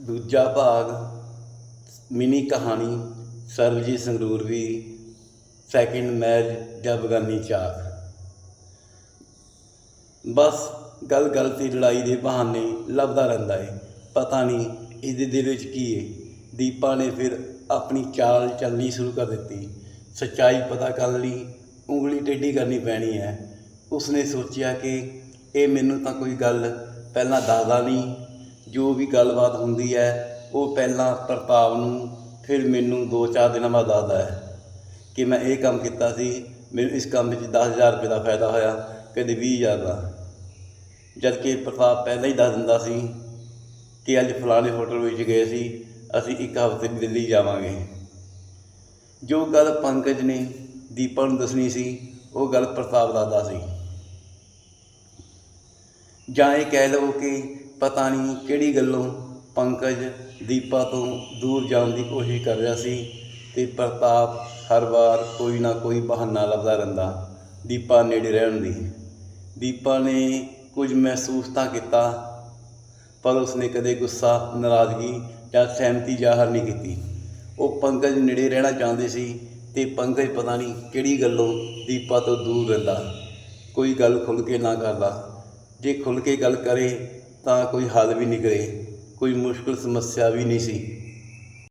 ਦੂਜਾ ਭਾਗ, ਮਿਨੀ ਕਹਾਣੀ, ਸਰਬਜੀਤ ਸੰਗਰੂਰਵੀ ਸੈਕਿੰਡ ਮੈਰਿਜ ਜਾਂ ਬਗਾਨੀ ਚਾਕ। ਬਸ ਗੱਲ ਗੱਲ ਤੇ ਲੜਾਈ ਦੇ ਬਹਾਨੇ ਲੱਭਦਾ ਰਹਿੰਦਾ ਏ। ਪਤਾ ਨਹੀਂ ਇਹਦੇ ਦਿਲ ਵਿੱਚ ਕੀ ਏ। ਦੀਪਾ ਨੇ ਫਿਰ ਆਪਣੀ ਚਾਲ ਚੱਲਣੀ ਸ਼ੁਰੂ ਕਰ ਦਿੱਤੀ। ਸੱਚਾਈ ਪਤਾ ਕਰਨ ਲਈ ਉਂਗਲੀ ਟੇਢੀ ਕਰਨੀ ਪੈਣੀ ਹੈ। ਉਸਨੇ ਸੋਚਿਆ ਕਿ ਇਹ ਮੈਨੂੰ ਤਾਂ ਕੋਈ ਗੱਲ ਪਹਿਲਾਂ ਦੱਸਦਾ ਨਹੀਂ ਜੋ ਵੀ ਗੱਲਬਾਤ ਹੁੰਦੀ ਹੈ, ਉਹ ਪਹਿਲਾਂ ਪ੍ਰਤਾਪ ਨੂੰ, ਫਿਰ ਮੈਨੂੰ ਦੋ ਚਾਰ ਦਿਨਾਂ ਬਾਅਦ ਦੱਸਦਾ ਹੈ ਕਿ ਮੈਂ ਇਹ ਕੰਮ ਕੀਤਾ ਸੀ, ਮੈਨੂੰ ਇਸ ਕੰਮ ਵਿੱਚ 10000 ਰੁਪਏ ਦਾ ਫਾਇਦਾ ਹੋਇਆ ਕਦੇ 20000 ਦਾ। ਜਦ ਕਿ ਪ੍ਰਤਾਪ ਪਹਿਲਾਂ ਹੀ ਦੱਸ ਦਿੰਦਾ ਸੀ ਕਿ ਅੱਜ ਫਲਾਣੇ ਹੋਟਲ ਵਿੱਚ ਗਏ ਸੀ, ਅਸੀਂ ਇੱਕ ਹਫ਼ਤੇ ਲਈ ਦਿੱਲੀ ਜਾਵਾਂਗੇ। ਜੋ ਗੱਲ ਪੰਕਜ ਨੇ ਦੀਪਾ ਨੂੰ ਦੱਸਣੀ ਸੀ, ਉਹ ਗੱਲ ਪ੍ਰਤਾਪ ਦੱਸਦਾ ਸੀ। ਜਾਂ ਇਹ ਕਹਿ ਲਓ ਕਿ ਪਤਾ ਨਹੀਂ ਕਿਹੜੀ ਗੱਲੋਂ ਪੰਕਜ ਦੀਪਾ ਤੋਂ ਦੂਰ ਜਾਣ ਦੀ ਕੋਸ਼ਿਸ਼ ਕਰ ਰਿਹਾ ਸੀ ਤੇ ਪ੍ਰਤਾਪ ਹਰ ਵਾਰ ਕੋਈ ਨਾ ਕੋਈ ਬਹਾਨਾ ਲੱਭਦਾ ਰਹਿੰਦਾ ਦੀਪਾ ਨੇੜੇ ਰਹਿਣ ਦੀ। ਦੀਪਾ ਨੇ ਕੁਝ ਮਹਿਸੂਸ ਤਾਂ ਕੀਤਾ, ਪਰ ਉਸਨੇ ਕਦੇ ਗੁੱਸਾ, ਨਾਰਾਜ਼ਗੀ ਜਾਂ ਸਹਿਮਤੀ ਜ਼ਾਹਰ ਨਹੀਂ ਕੀਤੀ। ਉਹ ਪੰਕਜ ਨੇੜੇ ਰਹਿਣਾ ਚਾਹੁੰਦੇ ਸੀ ਤੇ ਪੰਕਜ ਪਤਾ ਨਹੀਂ ਕਿਹੜੀ ਗੱਲੋਂ ਦੀਪਾ ਤੋਂ ਦੂਰ ਰਹਿੰਦਾ। ਕੋਈ ਗੱਲ ਖੁੱਲ ਕੇ ਨਾ ਕਰਦਾ। ਜੇ ਖੁੱਲ ਕੇ ਗੱਲ ਕਰੇ ਤਾਂ ਕੋਈ ਹੱਲ ਵੀ ਨਿਕਲੇ ਕੋਈ ਮੁਸ਼ਕਲ ਸਮੱਸਿਆ ਵੀ ਨਹੀਂ ਸੀ।